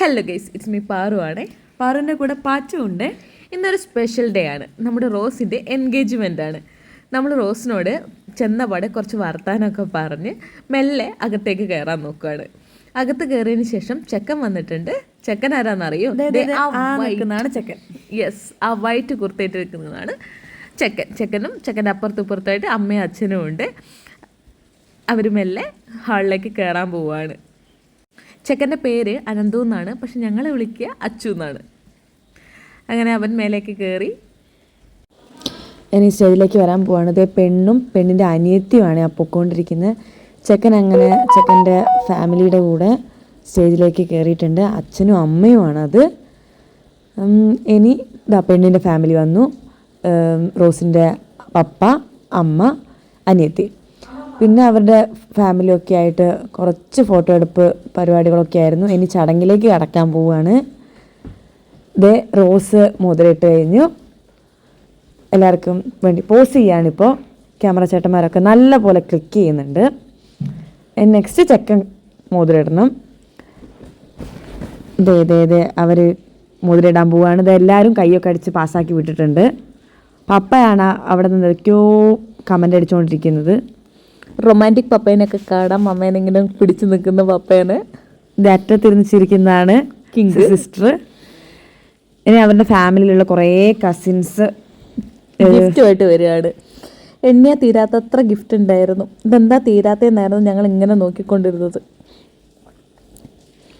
Hello guys it's me Paru ആണ്. പാറുവിന്റെ കൂടെ പാച്ചു ഉണ്ട്. ഇന്നൊരു സ്പെഷ്യൽ ഡേ ആണ്. നമ്മുടെ റോസിന്റെ എൻഗേജ്മെന്റ് ആണ്. നമ്മൾ റോസിനോട് ചെന്നപാടെ കുറച്ച് വർത്താനമൊക്കെ പറഞ്ഞ് മെല്ലെ അകത്തേക്ക് കയറാൻ നോക്കുകയാണ് അകത്ത് കയറിയതിന് ശേഷം ചെക്കൻ വന്നിട്ടുണ്ട്. ചെക്കൻ ആരാന്നറിയോ? ചെക്കൻ. യെസ് ആ വൈറ്റ് കുർത്തയിട്ട് നിൽക്കുന്നതാണ് ചെക്കൻ. ചെക്കനും ചെക്കന്റെ അപ്പുറത്തും ഇപ്പുറത്തായിട്ട് അമ്മയും അച്ഛനും ഉണ്ട്. അവർ മെല്ലെ ഹാളിലേക്ക് കയറാൻ പോവുകയാണ്. ചെക്കന്റെ പേര് അനന്തു എന്നാണ് പക്ഷെ ഞങ്ങളെ വിളിക്കുക അച്ചു എന്നാണ്. അങ്ങനെ അവൻ മേലേക്ക് കയറി ഇനി സ്റ്റേജിലേക്ക് വരാൻ പോവാണ്. ഇതേ പെണ്ണും പെണ്ണിന്റെ അനിയത്തിയുമാണ് ആ പൊക്കോണ്ടിരിക്കുന്നത് ചെക്കൻ അങ്ങനെ ചെക്കന്റെ ഫാമിലിയുടെ കൂടെ സ്റ്റേജിലേക്ക് കയറിയിട്ടുണ്ട് അച്ഛനും അമ്മയുമാണ് അത്. ഇനി ഇതാ പെണ്ണിന്റെ ഫാമിലി വന്നു. റോസിന്റെ പപ്പ അമ്മ അനിയത്തി. പിന്നെ അവരുടെ ഫാമിലിയൊക്കെ ആയിട്ട് കുറച്ച് ഫോട്ടോ എടുപ്പ് പരിപാടികളൊക്കെ ആയിരുന്നു. ഇനി ചടങ്ങിലേക്ക് കടക്കാൻ പോവുകയാണ് ദേ റോസ് മുതലിട്ട് കഴിഞ്ഞു. എല്ലാവർക്കും വേണ്ടി പോസ് ചെയ്യാണിപ്പോൾ ക്യാമറ ചേട്ടന്മാരൊക്കെ നല്ല പോലെ ക്ലിക്ക് ചെയ്യുന്നുണ്ട് നെക്സ്റ്റ് ചെക്കൻ മുതലിടണം. ദേ ദേ ദേ അവർ മുതലിടാൻ പോവുകയാണ് ഇത് എല്ലാവരും കൈയൊക്കെ അടിച്ച് പാസ്സാക്കി വിട്ടിട്ടുണ്ട്. പപ്പയാണ് അവിടെ നിന്ന് എന്തൊക്കെയോ കമന്റ് അടിച്ചുകൊണ്ടിരിക്കുന്നത് റൊമാന്റിക് പപ്പേനൊക്കെ കാണാം. അമ്മേനെങ്ങനെ പിടിച്ചു നിൽക്കുന്ന പപ്പേനെ. ചിരിക്കുന്നതാണ് കിങ് സിസ്റ്റർ ഇനി അവരുടെ ഫാമിലിയിലുള്ള കുറേ കസിൻസ് ഗിഫ്റ്റുമായിട്ട് വരികയാണ്. എണ്ണിയ തീരാത്തത്ര ഗിഫ്റ്റ് ഉണ്ടായിരുന്നു. ഇതെന്താ തീരാത്തതെന്നായിരുന്നു ഞങ്ങൾ ഇങ്ങനെ നോക്കിക്കൊണ്ടിരുന്നത്.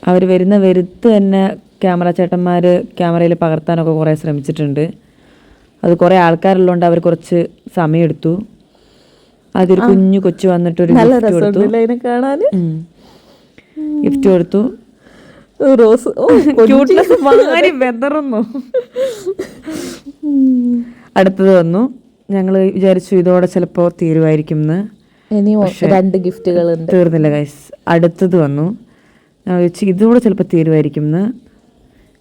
അവർ വരുന്ന വരുത്ത് തന്നെ ക്യാമറ ചേട്ടന്മാർ ക്യാമറയിൽ പകർത്താനൊക്കെ കുറേ ശ്രമിച്ചിട്ടുണ്ട്. അത് കുറേ ആൾക്കാരുള്ളതുകൊണ്ട് അവർ കുറച്ച് സമയമെടുത്തു. അതൊരു കുഞ്ഞു കൊച്ചു വന്നിട്ട് ഒരു ഗിഫ്റ്റ് കൊടുത്തു. ഗിഫ്റ്റ് കൊടുത്തു. റോസ്. മാറി വെതറുന്നു. അടുത്തത് വന്നു. ഞങ്ങൾ വിചാരിച്ചു ഇതോടെ ചിലപ്പോൾ തീരുമായിരിക്കും എന്ന്. രണ്ട് ഗിഫ്റ്റുകൾ തീർന്നില്ല ഗൈസ് അടുത്തത് വന്നു. ഞാൻ ചോദിച്ചു ഇതോടെ ചിലപ്പോൾ തീരുമായിരിക്കും എന്ന്.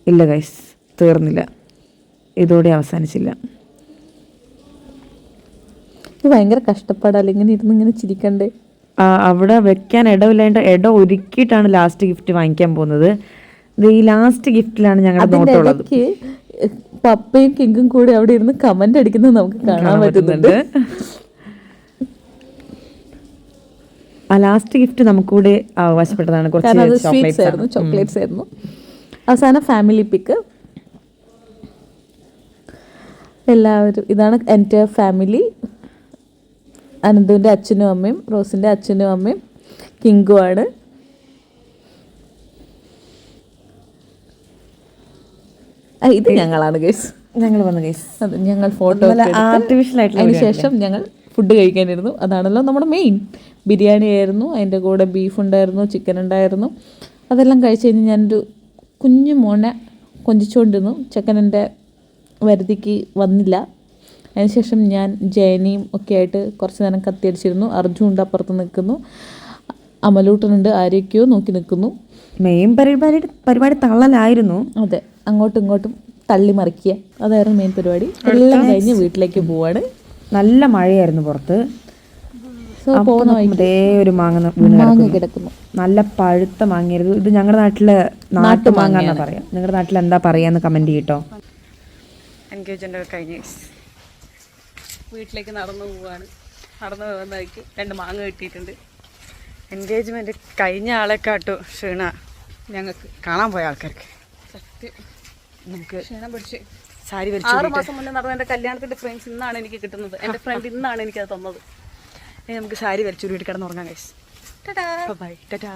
ഇല്ല ഗൈസ് തീർന്നില്ല. ഇതോടെ അവസാനിച്ചില്ല. ഇത് ഭയങ്കര കഷ്ടപ്പാടല്ലേ ഇങ്ങനെ ഇരുന്ന് ഇങ്ങനെ ചിരിക്കണ്ടേ? അവിടെ വെക്കാൻ ഇടമില്ലാണ്ട് ഇടം ഒരുക്കിയിട്ടാണ് ലാസ്റ്റ് ഗിഫ്റ്റ് വാങ്ങിക്കാൻ പോകുന്നത്. ഇത് ഈ ലാസ്റ്റ് ഗിഫ്റ്റിലാണ് ഞങ്ങളുടെ നോട്ടുള്ളത് പപ്പയും കിങ്കും കൂടി അവിടെ ഇരുന്ന് കമന്റ് അടിക്കുന്നത് നമുക്ക് കാണാൻ പറ്റുന്നുണ്ട്. ആ ലാസ്റ്റ് ഗിഫ്റ്റ് നമുക്കൂടെ അവകാശപ്പെട്ടതാണ് കുറച്ച് ചോക്ലേറ്റ്സ് ആയിരുന്നു ചോക്ലേറ്റ്സ് ആയിരുന്നു. അവസാനം ഫാമിലി പിക്ക് എല്ലാവരും ഇതാണ് എന്റെ ഫാമിലി അനന്തുവിന്റെ അച്ഛനും അമ്മയും റോസിന്റെ അച്ഛനും അമ്മയും കിങ്കുവാണ്. ഇത് ഞങ്ങളാണ് ഗൈസ് ഞങ്ങൾ വന്നു ഗൈസ് അത് ഞങ്ങൾ ഫോട്ടോ ആർട്ടിഫിഷ്യൽ ആയിട്ടുള്ള അതിനുശേഷം ഞങ്ങൾ ഫുഡ് കഴിക്കാനിരുന്നു. അതാണല്ലോ നമ്മുടെ മെയിൻ ബിരിയാണി ആയിരുന്നു അതിന്റെ കൂടെ ബീഫ് ഉണ്ടായിരുന്നു ചിക്കൻ ഉണ്ടായിരുന്നു. അതെല്ലാം കഴിച്ച് കഴിഞ്ഞ് ഞാനൊരു കുഞ്ഞു മോനെ കൊഞ്ചിച്ചുകൊണ്ടിരുന്നു. ചെക്കൻ എന്റെ വരുതിക്ക് വന്നില്ല. അതിനുശേഷം ഞാൻ ജയനിയും ഒക്കെ ആയിട്ട് കുറച്ച് നേരം കത്തിയടിച്ചിരുന്നു. അർജുൻ ഉണ്ട് അപ്പുറത്ത് നിൽക്കുന്നു. അമലൂട്ടനുണ്ട് ആരൊക്കെയോ നോക്കി നിൽക്കുന്നു. മെയിൻ പരിപാടി പരിപാടി തള്ളലായിരുന്നു. അതെ അങ്ങോട്ടും ഇങ്ങോട്ടും തള്ളി മറിക്കുക. അതായിരുന്നു മെയിൻ പരിപാടി. എല്ലാം കഴിഞ്ഞ് വീട്ടിലേക്ക് പോവാണ്. നല്ല മഴയായിരുന്നു പുറത്ത്. ഒരു മാങ്ങ മാങ്ങ കിടക്കുന്നു. നല്ല പഴുത്ത മാങ്ങയായിരുന്നു. ഇത് ഞങ്ങളുടെ നാട്ടിൽ നാട്ടുമാങ്ങ എന്നാ പറയാം. നിങ്ങളുടെ നാട്ടിൽ എന്താ പറയാന്ന് കമന്റ് ചെയ്യട്ടോ കഴിഞ്ഞ്. വീട്ടിലേക്ക് നടന്നു പോവാണ്. നടന്നു പോകുന്ന വഴിക്ക് രണ്ട് മാങ്ങ കിട്ടിയിട്ടുണ്ട്. എൻഗേജ്മെന്റ് കഴിഞ്ഞ ആളെ കാട്ടു ക്ഷീണ ഞങ്ങൾക്ക് കാണാൻ പോയ ആൾക്കാർക്ക്. സത്യം. നമുക്ക് ക്ഷീണം പിടിച്ച് സാരി ആറ് മാസം മുന്നേ നടന്ന എന്റെ കല്യാണത്തിന്റെ ഫ്രണ്ട്സ് ഇന്നാണ് എനിക്ക് കിട്ടുന്നത്. എന്റെ ഫ്രണ്ട് ഇന്നാണ് അത് തന്നത്. ഇനി നമുക്ക് സാരി വലിച്ചൂരിട്ട് കിടന്നുറങ്ങാം ഗൈസ് ബൈ ടാറ്റാ